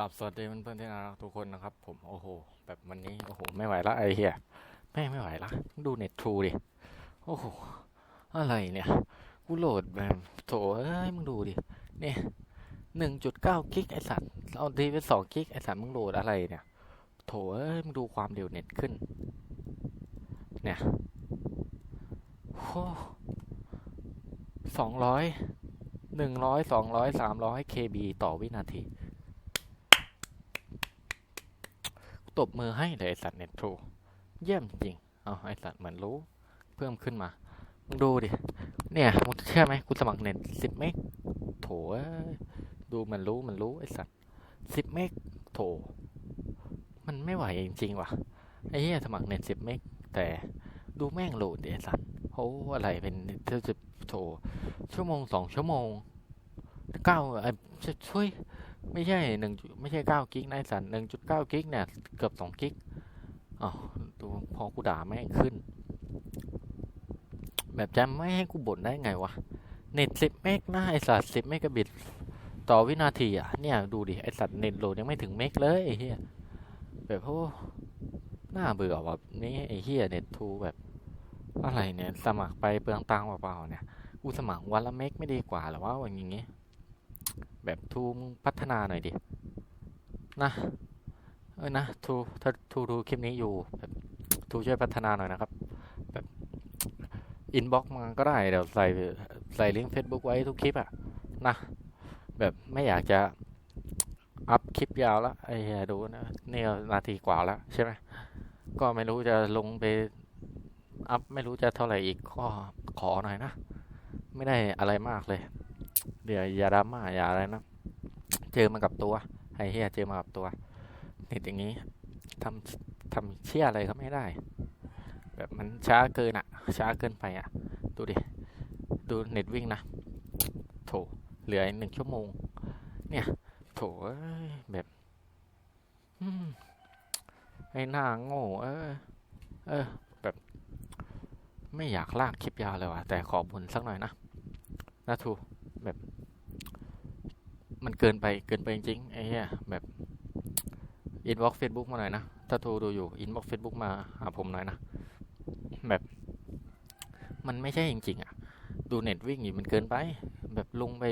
กับสวัสดีเพื่อนๆที่น่ารักทุกคนนะครับ ผมโอ้โห แบบวันนี้โอ้โหไม่ไหวละไอ้เหี้ยแม่ไม่ไหวละดูเน็ตทรูดิโอ้โหอะไรเนี่ยกูโหลดแบบโถเอ้ยมึงดูดิเนี่ยหนึ่งจุดเก้ากิกไอสัตว์เอาดีไปสองกิกไอสัตว์มึงโหลดอะไรเนี่ยโถเอ้ยมึงดูความเร็วเน็ตขึ้น เนี่ยโอ้สองร้อยหนึ่งร้อยสองร้อยสามร้อยเคบีต่อวินาที ตบมือให้เลยไอสัตว์เน็ตทรูเยี่ยมจริงเอาไอสัตว์เหมือนรู้ เพิ่มขึ้นมามึงดูดิ เนี่ยมึงเชื่อไหมกูสมัครเน็ตสิบเมกโถดูมันรู้มันรู้ไอสัตว์สิบเมกโถ มันไม่ไหวจริงๆว่ะไอ้เหี้ยสมัครเน็ตสิบเมกแต่ดูแม่งโหลดดิไอสัตว์โอ้อะไรเป็นเท่าจะโถชั่วโมงสองชั่วโมงเก้าไอ้ช่วย ไม่ใช่หนึ่งไม่ใช่เก้ากิกนะไอ้สันหนึ่งจุดเก้ากิกเนี่ย เกือบสองกิกอ๋อดูพอกูด่าแม่ขึ้น แบบจะไม่ให้กูบ่นได้ไงวะ เน็ตสิบเมกนะไอสัตว์สิบเมกะบิตต่อวินาทีอะ เนี่ย ดูดิ ไอสัตว์เน็ตโหลดยังไม่ถึงเมกเลยไอเฮียแบบโอ้น่าเบื่อแบบนี้ไอเฮียเน็ตทูแบบ อะไรเนี่ย สมัครไปเปลืองตังค์เปล่าๆเนี่ย กูสมัครวันละเมกไม่ดีกว่าหรอวะอย่างงี้ แบบทูพัฒนาหน่อยดิ นะ เออนะทูถ้าทูดูคลิปนี้อยู่แบบทูช่วยพัฒนาหน่อยนะครับ แบบอินบ็อกซ์มาก็ได้เดี๋ยวใส่ใส่ลิงก์ Facebook ไว้ทุกคลิปอะนะ แบบไม่อยากจะอัพคลิปยาวแล้วไอ้เฮียดูนะนี่นาทีกว่าแล้วใช่ไหมก็ไม่รู้จะลงไปอัพไม่รู้จะเท่าไหร่อีกก็ขอหน่อยนะ ไม่ได้อะไรมากเลย เดี๋ยวอย่าดราม่าอย่าอะไรนะ เจอมากับตัวไอ้เฮียเจอมากับตัวเน็ตอย่างนี้ทำทำเชี่ยอะไรก็ไม่ได้ แบบมันช้าเกินอะช้าเกินไปอะดูดิ ดูเน็ตวิ่งนะ โถ เหลือหนึ่งชั่วโมง เนี่ย โถเอ้ยแบบอืมไอ้หน้าโง่ เออ เออ แบบ ไม่อยากลากคลิปยาวเลยว่ะ แต่ขอบุญสักหน่อยนะนะทู มันเกินไปเกินไปจริงๆไอ้เหี้ยแบบอินบ็อกเฟซบุ๊กมาหน่อยนะ ถ้าโทรดูอยู่อินบ็อกเฟซบุ๊กมาหาผมหน่อยนะ แบบ มันไม่ใช่จริงๆอะ ดูเน็ตวิ่งอยู่มันเกินไป แบบลงไป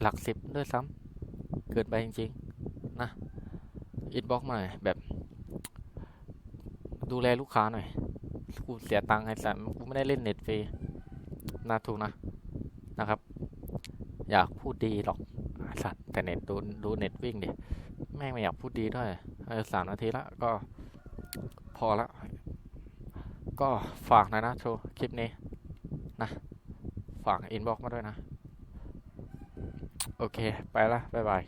หลักสิบด้วยซ้ำเกินไปจริงๆนะอินบ็อกมาหน่อยแบบ ดูแลลูกค้าหน่อย กูเสียตังค์ไอ้สัตกูไม่ได้เล่นเน็ตฟรีนะทูนะนะครับ อยากพูดดีหรอก สัตว์แต่เน็ตดูดูเน็ตวิ่งดิแม่งไม่อยากพูดดีด้วยเออสามนาทีละก็พอละ ก็ฝากนะนะโชว์คลิปนี้นะ ฝากอินบ็อกมาด้วยนะ โอเค ไปละบ๊ายบาย